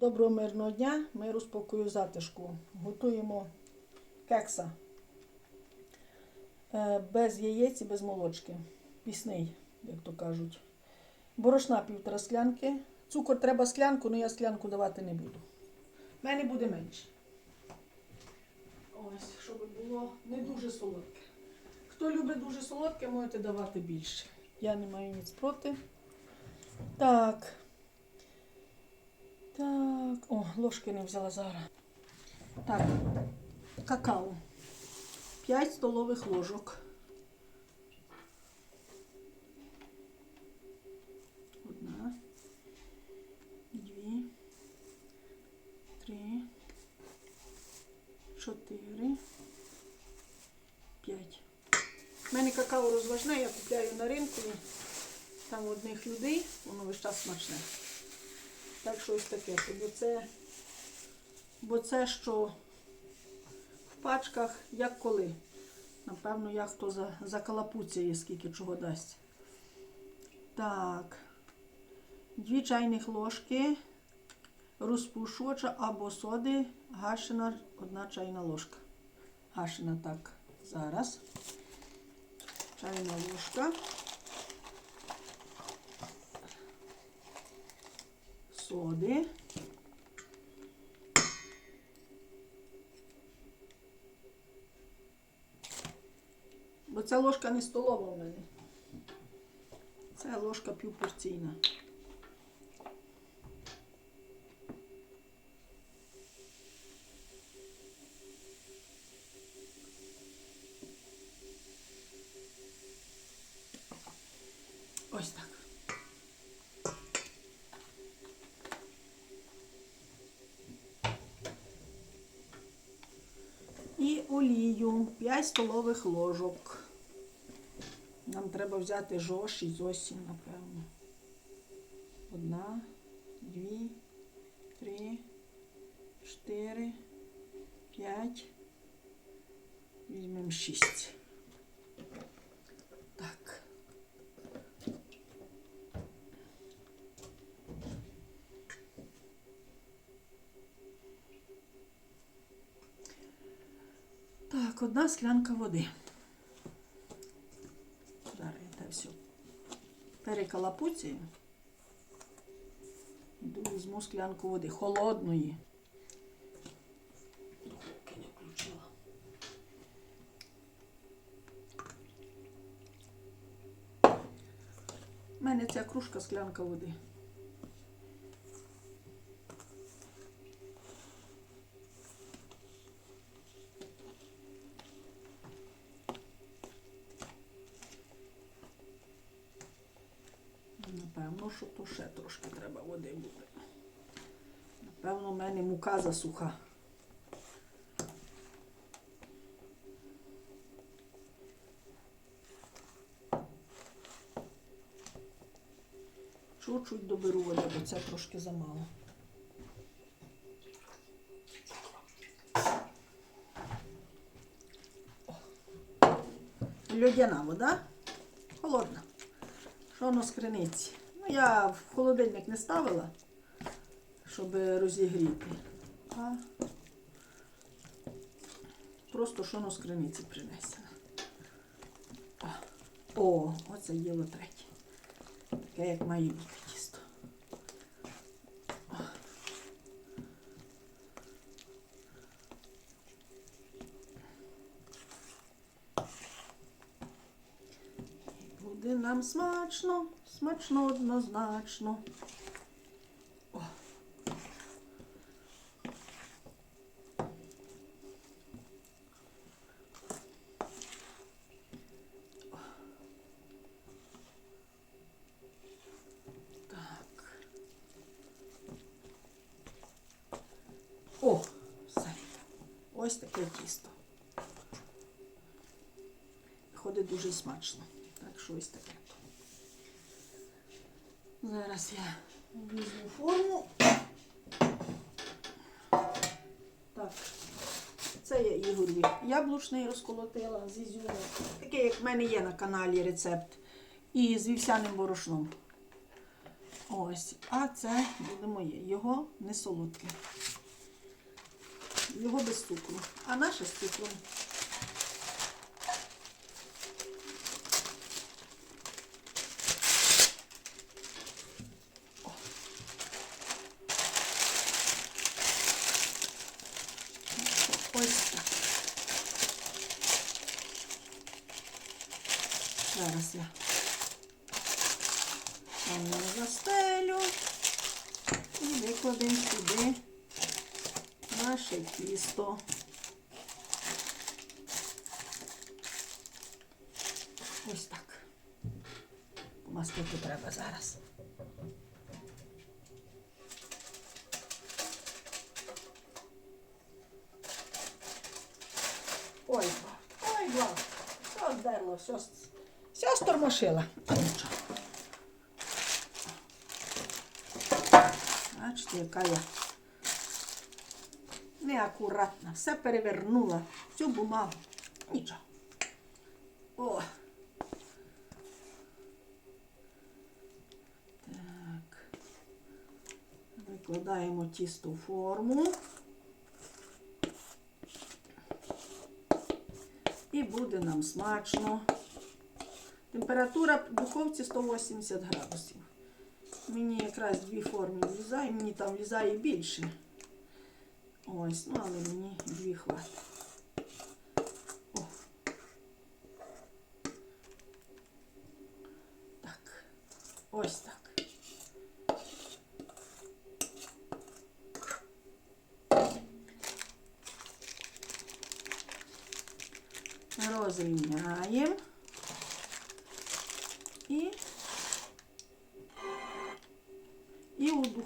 Доброго мирного дня, миру, спокою, затишку. Готуємо кекса Е, без яєць і без молочки. Пісний, як то кажуть. Борошна півтора склянки. Цукор треба склянку, але я склянку давати не буду. У мене буде менше. Ось, щоб було не дуже солодке. Хто любить дуже солодке, можете давати більше. Я не маю ніц проти. Так. Так, о, ложки не взяла зараз. Так, какао. 5 столових ложок. Одна, дві, три, чотири, п'ять. У мене какао розважне, я купляю на ринку. Там одних людей, воно весь час смачне. Так що ось таке. Бо це, бо це що в пачках, як коли. Напевно, як хто за, закалапуцяє, скільки чого дасть. Так. Дві чайних ложки розпушувача або соди, гашена одна чайна ложка. Гашена так. Зараз. Чайна ложка. Соди. Бо ця ложка не столова в мене. Це ложка півпорційна. Ось так. І олію 5 столових ложок. Нам треба взяти жош і зовсім, напевно. Одна, дві, три, чотири, п'ять. Візьмемо шість. Так. Так, одна склянка води. Зараз я те все перекалапуцію. Іду візьму склянку води. Холодної. Духовки не включила. У мене ця кружка склянка води. Напевно, що то ще трошки треба води буде. Напевно, в мене мука засуха. Чуть-чуть доберу води, бо це трошки замало. Льодяна вода. Холодна. Що воно з? Ну, я в холодильник не ставила, щоб розігріти. А просто що воно з криниці. О, оце діло третє. Таке, як має бути Буде нам смачно, смачно однозначно. О. Так. О, все. Ось таке тісто. Виходить дуже смачно. Так що ось таке. Зараз я візьму форму. Так, це я Ігорі яблучний розколотила з ізюмом. Такий, як в мене є на каналі рецепт. І з вівсяним борошном. Ось, а це буде моє. Його не солодке. Його без цукру. А наше з цукром. О. Ось так. Зараз я Воно застелю і викладемо сюди наше тісто. Ось так. Помастити треба зараз. Ой, ба, ой, ба, все здерло, все, Нічого. Бачите, яка я неакуратна. Все перевернула. Всю бумагу. Нічого. О. Так. Викладаємо тісто в форму. І буде нам смачно. Температура в духовці 180 градусів. Мені якраз дві форми влізає, мені там влізає більше. Ось, ну але мені дві хватить. О. Так. Ось так. Розрівняємо.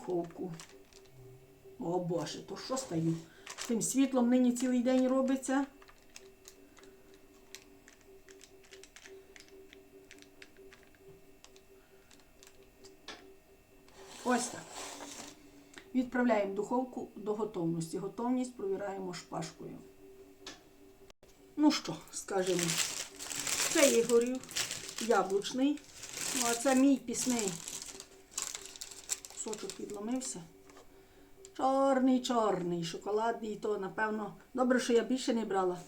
Духовку. О Боже, то що стою? З тим світлом нині цілий день робиться. Ось так. Відправляємо духовку до готовності. Готовність провіраємо шпажкою. Ну що, скажемо, це Ігорів, яблучний. Ну, а це мій пісний сочок відломився. Чорний, чорний, шоколадний, то, напевно, добре, що я більше не брала.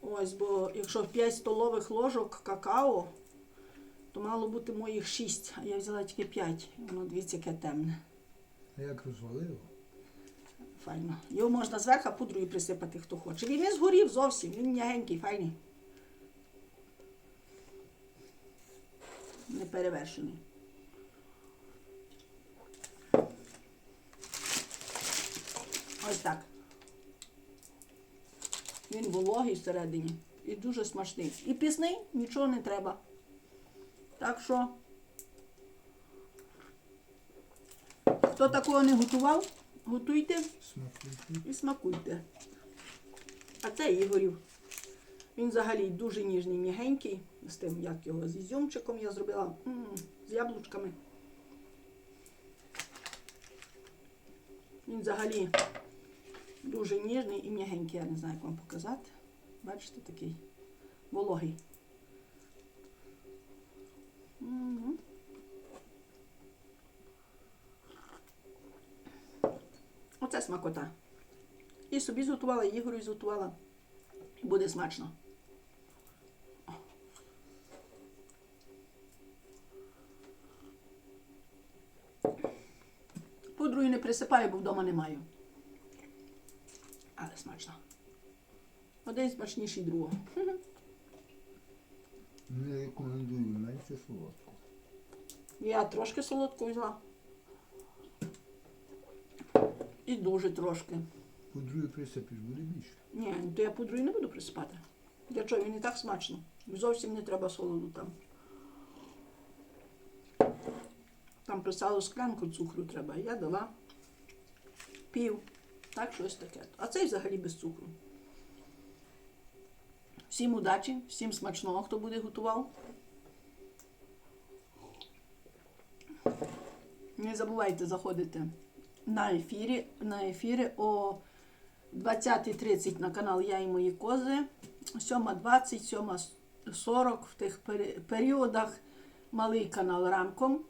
Ось, бо якщо 5 столових ложок какао, то мало бути моїх 6, а я взяла тільки 5. Воно дивіться, яке темне. А як розвалило? Файно. Його можна зверху пудрою присипати, хто хоче. Він не згорів зовсім, він м'ягенький, файний. Не перевершений. Ось так. Він вологий всередині і дуже смачний. І пісний нічого не треба. Так що, хто такого не готував, готуйте і смакуйте. А це Ігорів. Він взагалі дуже ніжний, м'ягенький, з тим, як його з ізюмчиком я зробила, М, з яблучками. Він взагалі дуже ніжний і м'ягенький, я не знаю, як вам показати. Бачите, такий вологий. Мгм. Оце смакота. І собі зготувала, і Ігорю зготувала. І буде смачно. Пудрою не присипаю, бо вдома не маю. Але смачно. Один смачніший другого. Не рекомендую менше солодко. Я трошки солодку взяла. І дуже трошки. Пудрою присипиш, буде більше. Ні, ну то я пудрою не буду присипати. Для чого він і так смачно. Зовсім не треба солоду там. Там писало склянку цукру треба. Я дала пів. Так, щось таке. А цей взагалі без цукру. Всім удачі, всім смачного, хто буде готував. Не забувайте заходити на ефірі, на ефіри о 20.30 на канал Я і мої кози. 7.20, 7.40 в тих періодах малий канал ранком.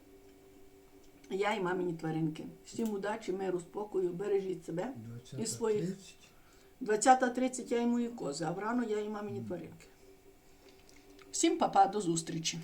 Я і мамині тваринки. Всім удачі, миру, спокою, бережіть себе. 20 І своїх. 20.30 я і мої кози, а врано я і мамині тваринки. Всім папа, до зустрічі!